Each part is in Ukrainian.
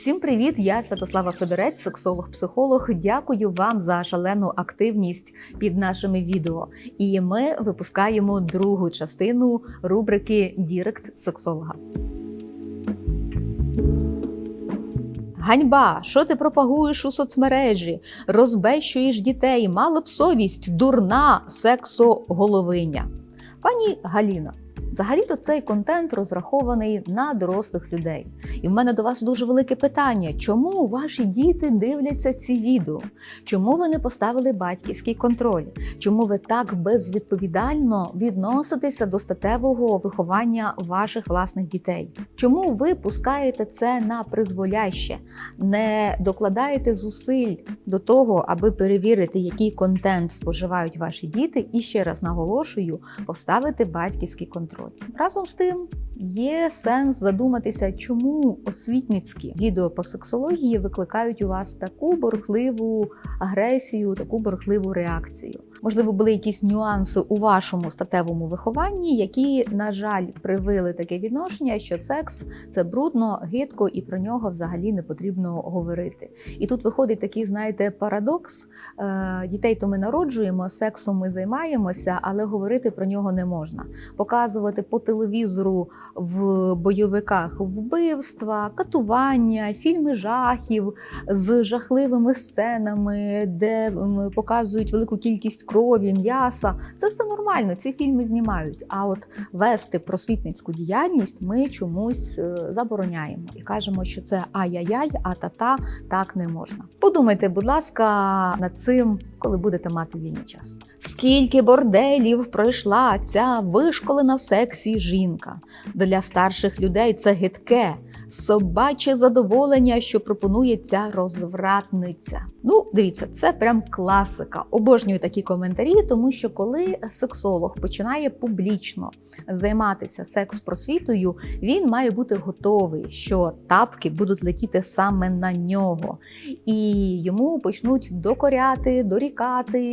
Всім привіт! Я Святослава Федорець, сексолог-психолог. Дякую вам за шалену активність під нашими відео. І ми випускаємо другу частину рубрики Дірект сексолога. Ганьба, що ти пропагуєш у соцмережі? Розбещуєш дітей, мала б совість, дурна сексоголовиня. Пані Галіна, взагалі-то цей контент розрахований на дорослих людей. І в мене до вас дуже велике питання: чому ваші діти дивляться ці відео? Чому ви не поставили батьківський контроль? Чому ви так безвідповідально відноситеся до статевого виховання ваших власних дітей? Чому ви пускаєте це на призволяще, не докладаєте зусиль до того, аби перевірити, який контент споживають ваші діти, і ще раз наголошую, поставити батьківський контроль. Разом з тим. Є сенс задуматися, чому освітницькі відео по сексології викликають у вас таку бурхливу агресію, таку бурхливу реакцію. Можливо, були якісь нюанси у вашому статевому вихованні, які, на жаль, привили таке відношення, що секс це брудно, гидко і про нього взагалі не потрібно говорити. І тут виходить такий, знаєте, парадокс: Е, дітей то ми народжуємо, сексом ми займаємося, але говорити про нього не можна. Показувати по телевізору в бойовиках вбивства, катування, фільми жахів з жахливими сценами, де показують велику кількість крові, м'яса. Це все нормально. Ці фільми знімають. А от вести просвітницьку діяльність ми чомусь е, забороняємо і кажемо, що це ай-яй-яй, а та-та так не можна. Подумайте, будь ласка, над цим, коли будете мати вільний час. Скільки борделів пройшла ця вишколена в сексі жінка? Для старших людей це гидке, собаче задоволення, що пропонує ця розвратниця. Ну, дивіться, це прям класика. Обожнюю такі коментарі, тому що коли сексолог починає публічно займатися секс-просвітою, він має бути готовий, що тапки будуть летіти саме на нього, і йому почнуть докоряти, дорікати,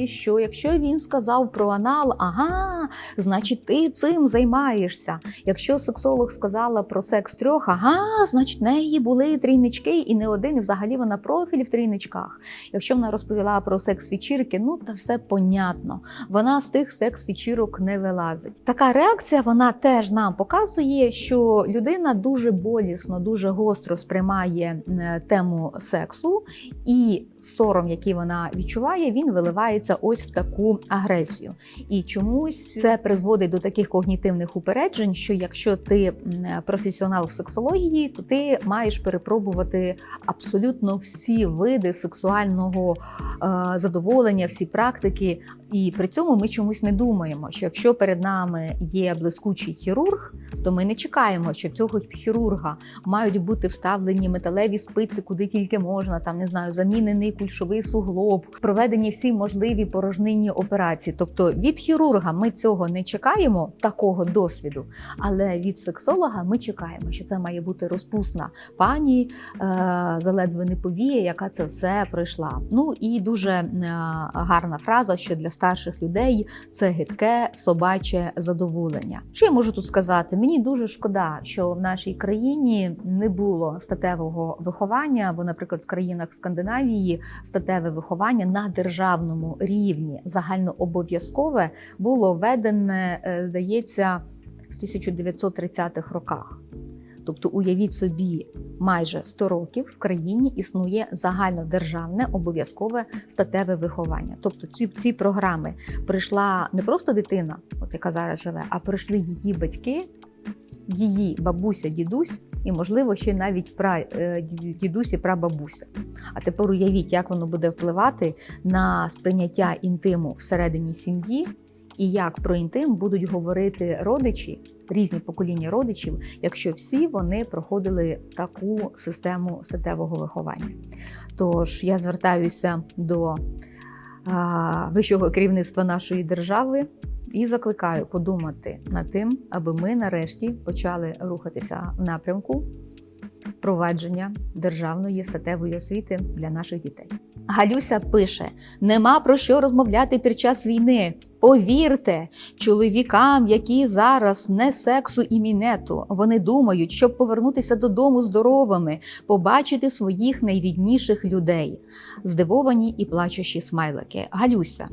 що якщо він сказав про анал, ага, значить ти цим займаєшся. Якщо сексолог сказала про секс трьох, ага, значить в неї були трійнички і не один, і взагалі вона профіль в трійничках. Якщо вона розповіла про секс-вечірки, ну та все понятно. Вона з тих секс-вечірок не вилазить. Така реакція вона теж нам показує, що людина дуже болісно, дуже гостро сприймає тему сексу, і сором, який вона відчуває, він виливається ось в таку агресію. І чомусь це призводить до таких когнітивних упереджень, що якщо ти професіонал в сексології, то ти маєш перепробувати абсолютно всі види сексуального е, задоволення, всі практики. І при цьому ми чомусь не думаємо, що якщо перед нами є блискучий хірург, то ми не чекаємо, що цього хірурга мають бути вставлені металеві спиці, куди тільки можна, там не знаю, замінений кульшовий суглоб, проведені всі можливі порожнинні операції. Тобто від хірурга ми цього не чекаємо, такого досвіду, але від сексолога ми чекаємо, що це має бути розпусна пані, е, заледве не повіє, яка це все пройшла. Ну і дуже е, гарна фраза, що для старших людей це гидке собаче задоволення. Що я можу тут сказати? Мені дуже шкода, що в нашій країні не було статевого виховання, бо, наприклад, в країнах Скандинавії статеве виховання на державному рівні загальнообов'язкове було введене, е, здається, в 1930-х роках. Тобто, уявіть собі, майже 100 років в країні існує загальнодержавне обов'язкове статеве виховання. Тобто, ці ці програми прийшла не просто дитина, от яка зараз живе, а прийшли її батьки, її бабуся, дідусь, і, можливо, ще навіть пра е, дідусь і прабабуся. А тепер уявіть, як воно буде впливати на сприйняття інтиму всередині сім'ї. І як про інтим будуть говорити родичі, різні покоління родичів, якщо всі вони проходили таку систему статевого виховання. Тож я звертаюся до а, вищого керівництва нашої держави і закликаю подумати над тим, аби ми нарешті почали рухатися в напрямку впровадження державної статевої освіти для наших дітей. Галюся пише: нема про що розмовляти під час війни. Повірте, чоловікам, які зараз не сексу і мінету, вони думають, щоб повернутися додому здоровими, побачити своїх найрідніших людей. Здивовані і плачущі смайлики. Галюся.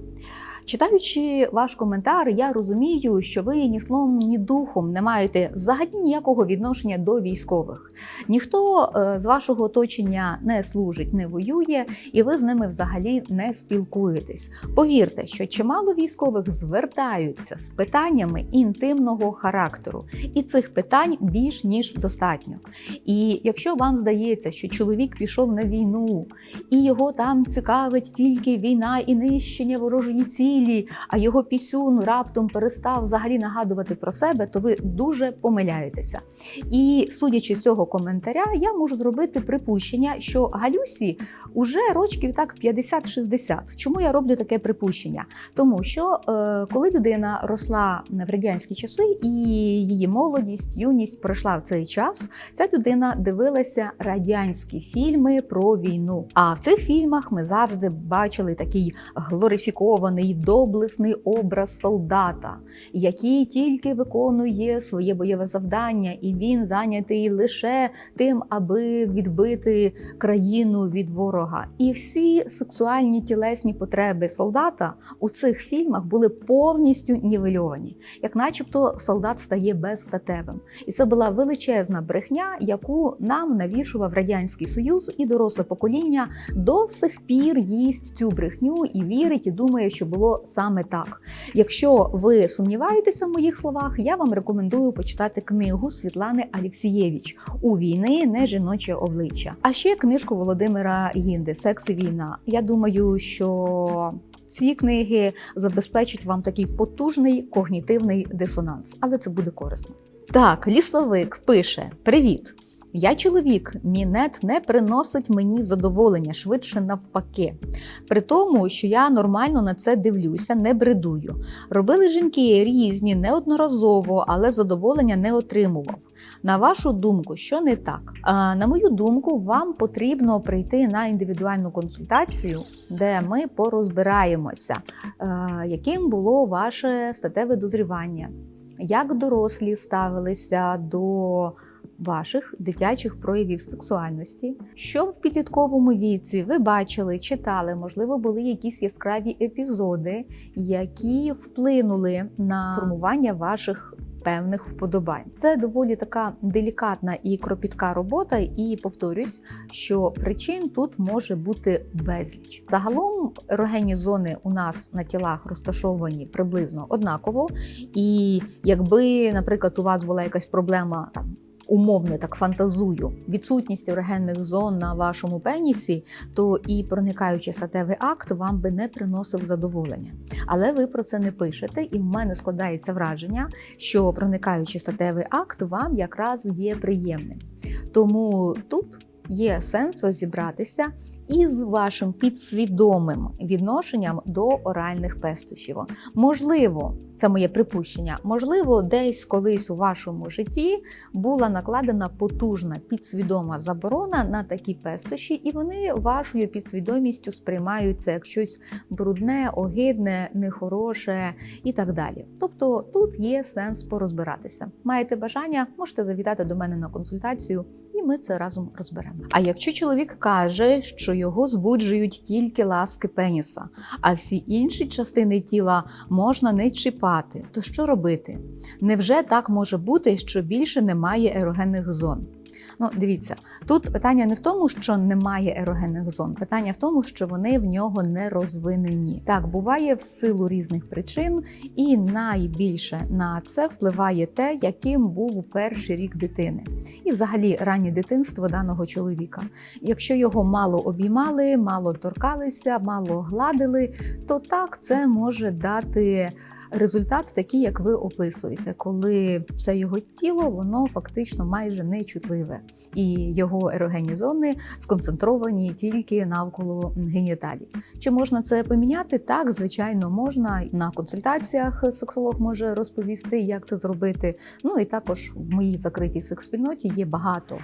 Читаючи ваш коментар, я розумію, що ви ні словом, ні духом не маєте взагалі ніякого відношення до військових. Ніхто е, з вашого оточення не служить, не воює, і ви з ними взагалі не спілкуєтесь. Повірте, що чимало військових звертаються з питаннями інтимного характеру, і цих питань більш ніж достатньо. І якщо вам здається, що чоловік пішов на війну, і його там цікавить тільки війна і нищення ворожої цілі, а його пісюн раптом перестав взагалі нагадувати про себе, то ви дуже помиляєтеся. І судячи з цього коментаря, я можу зробити припущення, що Галюсі уже рочків так 50-60. Чому я роблю таке припущення? Тому що е, коли людина росла в радянські часи, і її молодість, юність пройшла в цей час, ця людина дивилася радянські фільми про війну. А в цих фільмах ми завжди бачили такий глорифікований, доблесний образ солдата, який тільки виконує своє бойове завдання, і він зайнятий лише тим, аби відбити країну від ворога. І всі сексуальні тілесні потреби солдата у цих фільмах були повністю нівельовані, як начебто солдат стає безстатевим. І це була величезна брехня, яку нам навішував радянський союз і доросле покоління до сих пір їсть цю брехню і вірить, і думає, що було саме так. Якщо ви сумніваєтеся в моїх словах, я вам рекомендую почитати книгу Світлани Алєксієвич у війни не жіноче обличчя. А ще книжку Володимира Гінди Секс і війна. Я думаю, що ці книги забезпечать вам такий потужний когнітивний дисонанс, але це буде корисно. Так, лісовик пише: Привіт! Я чоловік, мінет не приносить мені задоволення швидше навпаки. При тому, що я нормально на це дивлюся, не бредую. Робили жінки різні неодноразово, але задоволення не отримував. На вашу думку, що не так? А, на мою думку, вам потрібно прийти на індивідуальну консультацію, де ми порозбираємося, яким було ваше статеве дозрівання, як дорослі ставилися до ваших дитячих проявів сексуальності, що в підлітковому віці ви бачили, читали, можливо, були якісь яскраві епізоди, які вплинули на формування ваших. Певних вподобань це доволі така делікатна і кропітка робота, і повторюсь, що причин тут може бути безліч. Загалом ерогенні зони у нас на тілах розташовані приблизно однаково. І якби, наприклад, у вас була якась проблема там умовно так фантазую, відсутність ерогенних зон на вашому пенісі, то і проникаючи статевий акт вам би не приносив задоволення. Але ви про це не пишете, і в мене складається враження, що проникаючи статевий акт вам якраз є приємним. Тому тут є сенс розібратися із вашим підсвідомим відношенням до оральних пестощів. Можливо, це моє припущення. Можливо, десь колись у вашому житті була накладена потужна підсвідома заборона на такі пестощі, і вони вашою підсвідомістю сприймаються як щось брудне, огидне, нехороше і так далі. Тобто тут є сенс порозбиратися. Маєте бажання, можете завітати до мене на консультацію, ми це разом розберемо. А якщо чоловік каже, що його збуджують тільки ласки пеніса, а всі інші частини тіла можна не чіпати, то що робити? Невже так може бути, що більше немає ерогенних зон? Ну, дивіться, тут питання не в тому, що немає ерогенних зон, питання в тому, що вони в нього не розвинені. Так буває в силу різних причин, і найбільше на це впливає те, яким був перший рік дитини, і взагалі раннє дитинство даного чоловіка. Якщо його мало обіймали, мало торкалися, мало гладили, то так це може дати результат такий, як ви описуєте, коли все його тіло воно фактично майже нечутливе, і його ерогенні зони сконцентровані тільки навколо геніталій. Чи можна це поміняти? Так, звичайно, можна на консультаціях. Сексолог може розповісти, як це зробити. Ну і також в моїй закритій секс-спільноті є багато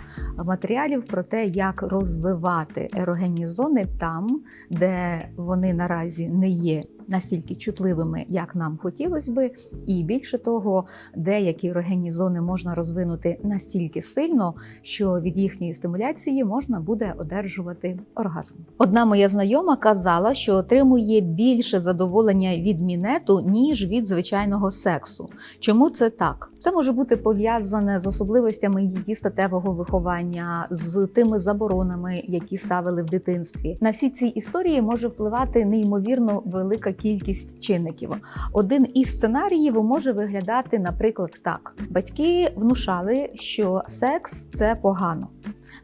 матеріалів про те, як розвивати ерогенні зони там, де вони наразі не є настільки чутливими, як нам хотілося би, і більше того, деякі ерогенні зони можна розвинути настільки сильно, що від їхньої стимуляції можна буде одержувати оргазм. Одна моя знайома казала, що отримує більше задоволення від мінету ніж від звичайного сексу. Чому це так? Це може бути пов'язане з особливостями її статевого виховання, з тими заборонами, які ставили в дитинстві. На всі ці історії може впливати неймовірно велика кількість чинників. Один із сценаріїв може виглядати, наприклад, так: батьки внушали, що секс це погано.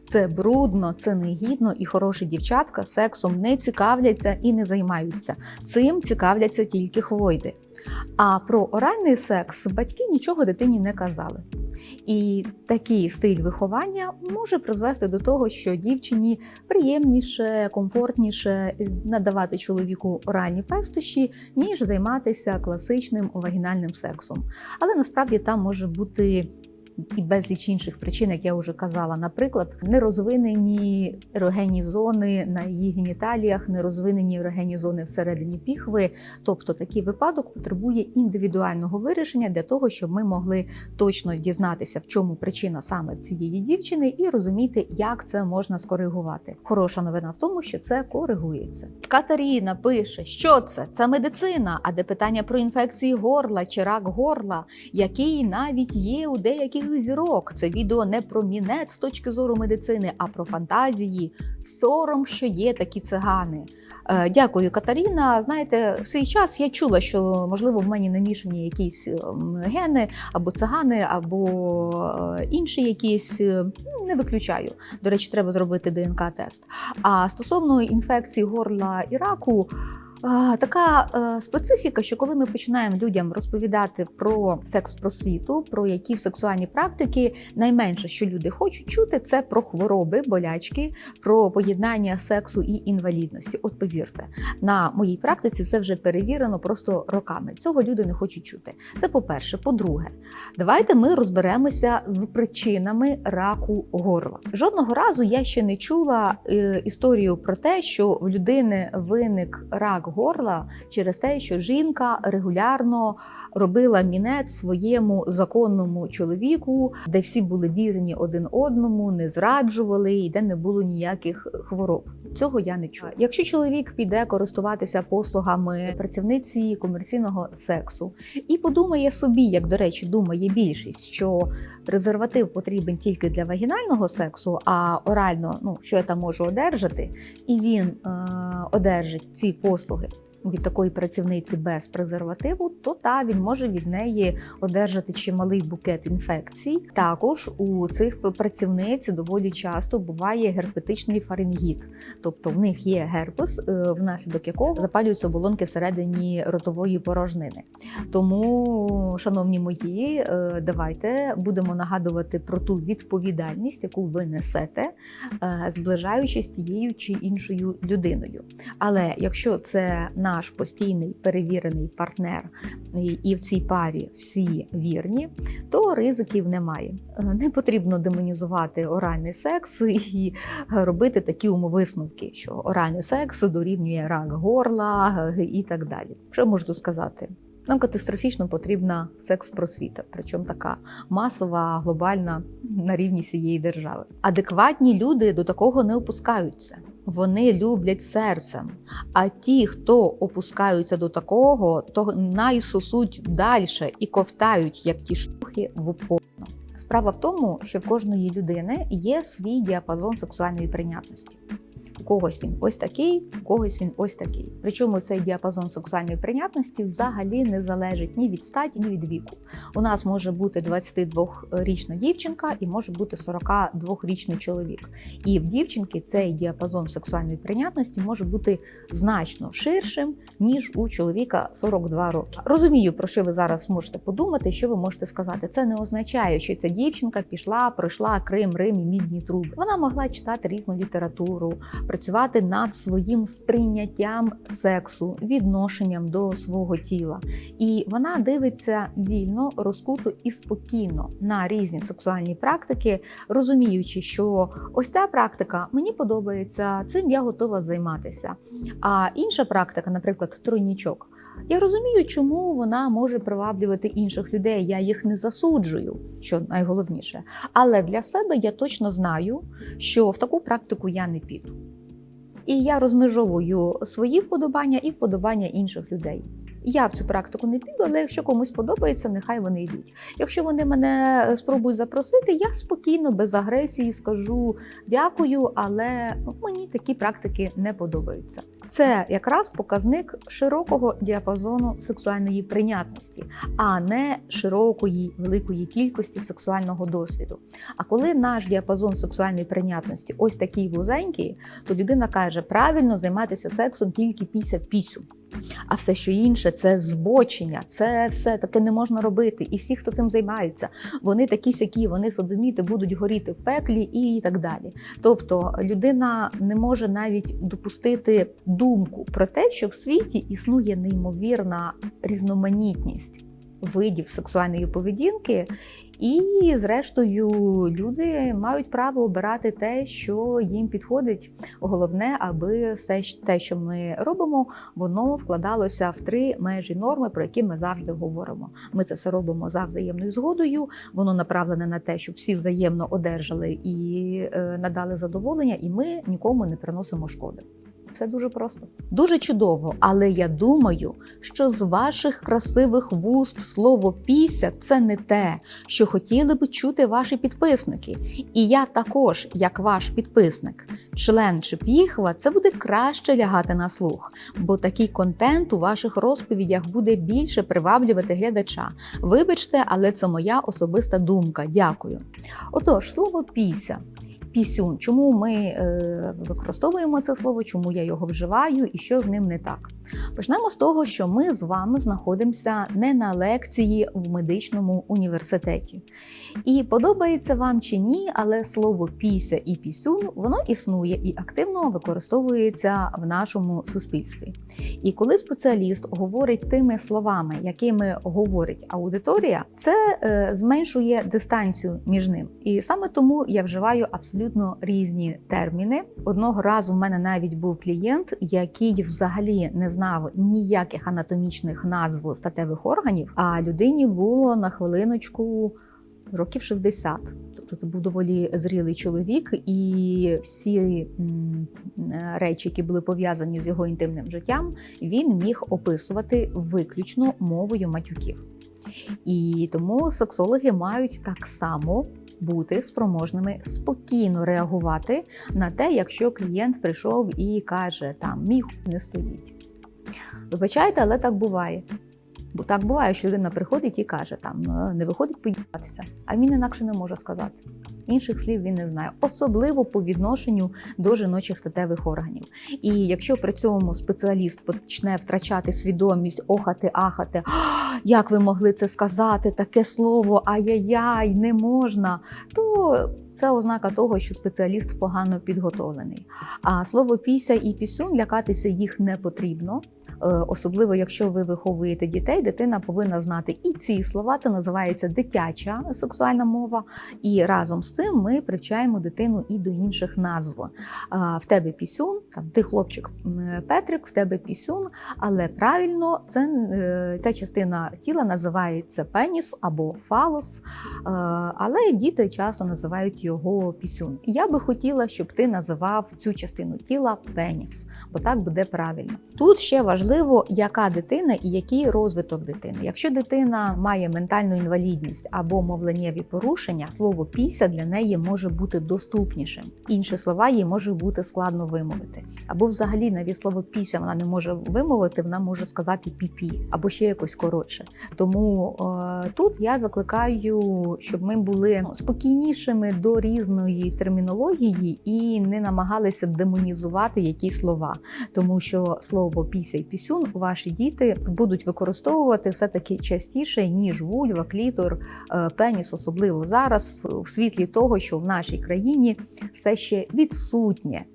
Це брудно, це негідно, і хороші дівчатка сексом не цікавляться і не займаються. Цим цікавляться тільки хвойди. А про оральний секс батьки нічого дитині не казали. І такий стиль виховання може призвести до того, що дівчині приємніше, комфортніше надавати чоловіку ранні пестощі, ніж займатися класичним вагінальним сексом. Але насправді там може бути. І безліч інших причин, як я вже казала, наприклад, нерозвинені ерогенні зони на її геніталіях, нерозвинені ерогенні зони всередині піхви. Тобто такий випадок потребує індивідуального вирішення для того, щоб ми могли точно дізнатися, в чому причина саме в цієї дівчини, і розуміти, як це можна скоригувати. Хороша новина в тому, що це коригується. Катаріна пише, що це? Це медицина, а де питання про інфекції горла чи рак горла, який навіть є у деяких зірок. Це відео не про мінет з точки зору медицини, а про фантазії, сором, що є такі цигани. Е, Дякую, Катаріна. Знаєте, в свій час я чула, що можливо в мені намішані якісь ем, гени або цигани, або е, інші якісь. е, Не виключаю. До речі, треба зробити ДНК-тест. А стосовно інфекції горла і раку. Така е, специфіка, що коли ми починаємо людям розповідати про секс-просвіту, про які сексуальні практики, найменше, що люди хочуть чути, це про хвороби, болячки, про поєднання сексу і інвалідності. От повірте, на моїй практиці це вже перевірено просто роками. Цього люди не хочуть чути. Це по-перше. По-друге, давайте ми розберемося з причинами раку горла. Жодного разу я ще не чула е, історію про те, що в людини виник рак горла через те, що жінка регулярно робила мінет своєму законному чоловіку, де всі були вірні один одному, не зраджували і де не було ніяких хвороб. Цього я не чула. Якщо чоловік піде користуватися послугами працівниці комерційного сексу і подумає собі, як до речі, думає більшість, що презерватив потрібен тільки для вагінального сексу, а орально, ну що я там можу одержати, і він е, одержить ці послуги. допомоги. Від такої працівниці без презервативу, то та він може від неї одержати чималий букет інфекцій. Також у цих працівниць доволі часто буває герпетичний фарингіт, тобто в них є герпес, е, внаслідок якого запалюються оболонки всередині ротової порожнини. Тому, шановні мої, е, давайте будемо нагадувати про ту відповідальність, яку ви несете, е, зближаючись тією чи іншою людиною. Але якщо це наш постійний перевірений партнер, і- в цій парі всі вірні, то ризиків немає. Е, Не потрібно демонізувати оральний секс і робити такі умовисновки, що оральний секс дорівнює рак горла е, і так далі. Що можу сказати? Нам катастрофічно потрібна секс-просвіта, причому така масова, глобальна на рівні всієї держави. Адекватні люди до такого не опускаються. Вони люблять серцем. А ті, хто опускаються до такого, то найсосуть далі і ковтають, як ті штухи в упорно. Справа в тому, що в кожної людини є свій діапазон сексуальної прийнятності. Когось він ось такий, у когось він ось такий. Причому цей діапазон сексуальної прийнятності взагалі не залежить ні від статі, ні від віку. У нас може бути 22-річна дівчинка і може бути 42-річний чоловік. І в дівчинки цей діапазон сексуальної прийнятності може бути значно ширшим, ніж у чоловіка 42 роки. Розумію, про що ви зараз можете подумати, що ви можете сказати. Це не означає, що ця дівчинка пішла, пройшла Крим, Рим і мідні труби. Вона могла читати різну літературу, працювати над своїм сприйняттям сексу, відношенням до свого тіла. І вона дивиться вільно, розкуто і спокійно на різні сексуальні практики, розуміючи, що ось ця практика мені подобається, цим я готова займатися. А інша практика, наприклад, тройнічок. Я розумію, чому вона може приваблювати інших людей. Я їх не засуджую, що найголовніше. Але для себе я точно знаю, що в таку практику я не піду. І я розмежовую свої вподобання і вподобання інших людей. Я в цю практику не піду, але якщо комусь подобається, нехай вони йдуть. Якщо вони мене спробують запросити, я спокійно, без агресії скажу дякую, але мені такі практики не подобаються. Це якраз показник широкого діапазону сексуальної прийнятності, а не широкої великої кількості сексуального досвіду. А коли наш діапазон сексуальної прийнятності ось такий вузенький, то людина каже, правильно займатися сексом тільки після в. А все, що інше, це збочення, це все таке не можна робити. І всі, хто цим займаються, вони такі сякі, вони садоміти будуть горіти в пеклі і так далі. Тобто людина не може навіть допустити думку про те, що в світі існує неймовірна різноманітність видів сексуальної поведінки. І, зрештою, люди мають право обирати те, що їм підходить. Головне, аби все те, що ми робимо, воно вкладалося в три межі норми, про які ми завжди говоримо. Ми це все робимо за взаємною згодою. Воно направлене на те, щоб всі взаємно одержали і е, надали задоволення, і ми нікому не приносимо шкоди. Все дуже просто, дуже чудово. Але я думаю, що з ваших красивих вуст слово піся це не те, що хотіли б чути ваші підписники. І я також, як ваш підписник, член чи піхва, це буде краще лягати на слух, бо такий контент у ваших розповідях буде більше приваблювати глядача. Вибачте, але це моя особиста думка. Дякую. Отож, слово піся пісюн. Чому ми е, використовуємо це слово, чому я його вживаю і що з ним не так? Почнемо з того, що ми з вами знаходимося не на лекції в медичному університеті. І подобається вам чи ні, але слово піся і пісюн воно існує і активно використовується в нашому суспільстві. І коли спеціаліст говорить тими словами, якими говорить аудиторія, це е, зменшує дистанцію між ним. І саме тому я вживаю абсолютно різні терміни. Одного разу в мене навіть був клієнт, який взагалі не знав ніяких анатомічних назв статевих органів, а людині було на хвилиночку років 60. Тобто це був доволі зрілий чоловік, і всі речі, які були пов'язані з його інтимним життям, він міг описувати виключно мовою матюків. І тому сексологи мають так само бути спроможними спокійно реагувати на те, якщо клієнт прийшов і каже, там мій не стоїть. Вибачайте, але так буває. Бо так буває, що людина приходить і каже, там не виходить поїбатися, а він інакше не може сказати. Інших слів він не знає, особливо по відношенню до жіночих статевих органів. І якщо при цьому спеціаліст почне втрачати свідомість, охати, ахати, як ви могли це сказати, таке слово ай-яй-яй, не можна, то це ознака того, що спеціаліст погано підготовлений. А слово піся і пісюн лякатися їх не потрібно. Е, особливо, якщо ви виховуєте дітей, дитина повинна знати і ці слова. Це називається дитяча сексуальна мова. І разом з цим ми привчаємо дитину і до інших назв. В тебе пісюн, там ти хлопчик Петрик, в тебе пісюн, але правильно це, е, ця частина тіла називається пеніс або фалос. Е, але діти часто називають його пісюн. Я би хотіла, щоб ти називав цю частину тіла пеніс, бо так буде правильно. Тут ще важливо, яка дитина і який розвиток дитини. Якщо дитина має ментальну інвалідність або мовленнєві порушення, слово піся для неї може бути доступнішим. Інші слова їй може бути складно вимовити. Або взагалі навіть слово піся вона не може вимовити, вона може сказати піпі або ще якось коротше. Тому е, тут я закликаю, щоб ми були спокійнішими до різної термінології і не намагалися демонізувати якісь слова, тому що слово піся і пісюн ваші діти будуть використовувати все таки частіше ніж вульва, клітор, е, пеніс, особливо зараз, в світлі того, що в нашій країні все ще відсутнє.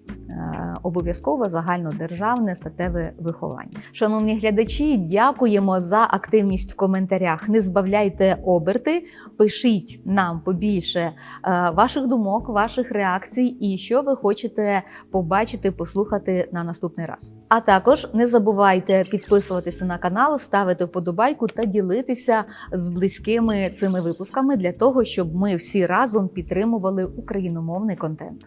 Е, Обов'язково загальнодержавне статеве виховання. Шановні глядачі, дякуємо за активність в коментарях. Не збавляйте оберти, пишіть нам побільше е, ваших думок, ваших реакцій і що ви хочете побачити, послухати на наступний раз. А також не забувайте підписуватися на канал, ставити вподобайку та ділитися з близькими цими випусками для того, щоб ми всі разом підтримували україномовний контент.